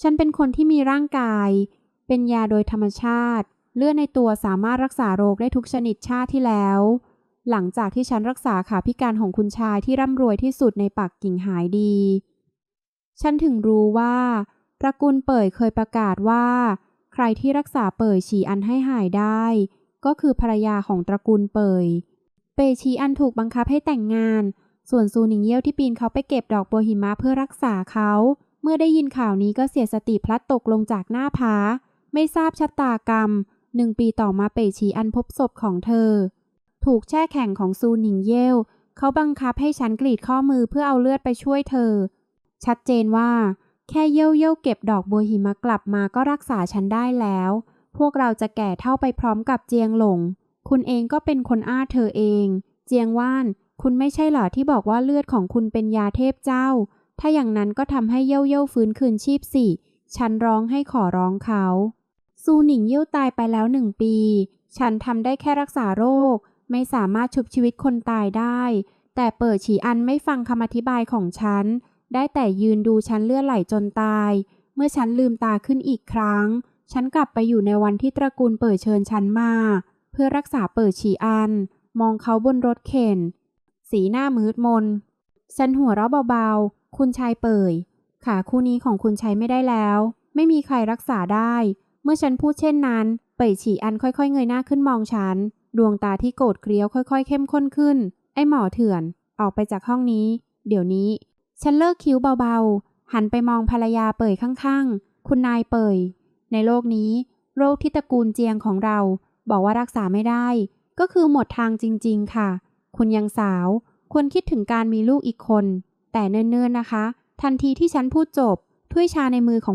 ฉันเป็นคนที่มีร่างกาย เป็นยาโดยธรรมชาติ เลือดในตัวสามารถรักษาโรคได้ทุกชนิดชาติที่แล้ว หลังจากที่ฉันรักษาขาพิการของคุณชายที่ร่ำรวยที่สุดในปักกิ่งหายดี ฉันถึงรู้ว่าตระกูลเป่ยเคยประกาศว่า ใครที่รักษาเป่ยฉีอันให้หายได้ ก็คือภรรยาของตระกูลเป่ยเป่ยฉีอันถูกบังคับให้แต่งงาน ส่วนซูหนิงเยี่ยวที่ปีนเขาไปเก็บดอกบัวหิมะเพื่อรักษาเขา มื่อได้ยินข่าวนี้ก็เสียสติพลัดตกลงจากหน้าผา ไม่ทราบชะตากรรม หนึ่งปีต่อมาเป่ยฉีอันพบศพของเธอ ถูกแช่แข็งของซูหนิงเย่วเขาบังคับให้ฉันกรีดข้อมือเพื่อเอาเลือดไปช่วยเธอ ชัดเจนว่า แค่เย่วเย่วเก็บดอกบัวหิมะกลับมาก็รักษาฉันได้แล้ว พวกเราจะแก่เท่าไปพร้อมกับเจียงหลง คุณเองก็เป็นคนอ้าเธอเอง เจียงว่าน คุณไม่ใช่เหรอที่บอกว่าเลือดของคุณเป็นยาเทพเจ้า ถ้าอย่างนั้นก็ทำให้เย่ยวเย่ยวฟื้นคืนชีพสิ ฉันร้องให้ขอร้องเขา ซูหนิงเย่ยวตายไปแล้วหนึ่งปี ฉันทำได้แค่รักษาโรค ไม่สามารถชุบชีวิตคนตายได้ แต่เปิดฉีอันไม่ฟังคำอธิบายของฉัน ได้แต่ยืนดูฉันเลือดไหลจนตาย เมื่อฉันลืมตาขึ้นอีกครั้ง ฉันกลับไปอยู่ในวันที่ตระกูลเปิดเชิญฉันมา เพื่อรักษาเปิดฉีอัน มองเขาบนรถเข็น สีหน้ามืดมนฉันหัวเราะเบาๆ คุณชายเปิดขาคู่นี้ของคุณใช้ไม่ได้แล้ว ไม่มีใครรักษาได้ เมื่อฉันพูดเช่นนั้น เปิดฉีอันค่อยๆ เงยหน้าขึ้นมองฉัน ดวงตาที่โกรธเกรียวค่อยๆ เข้มข้นขึ้น ไอหมอเถื่อน ออกไปจากห้องนี้ เดี๋ยวนี้ ฉันเลิกคิ้วเบาๆ หันไปมองภรรยาเปิดข้างๆ คุณนายเปิดในโลกนี้ โรคที่ตระกูลเจียงของเรา บอกว่ารักษาไม่ได้ ก็คือหมดทางจริง ๆ ค่ะ คุณยังสาว ควรคิดถึงการมีลูกอีกคน แต่เนิ่นๆนะคะ ทันทีที่ฉันพูดจบ ถ้วยชาในมือของ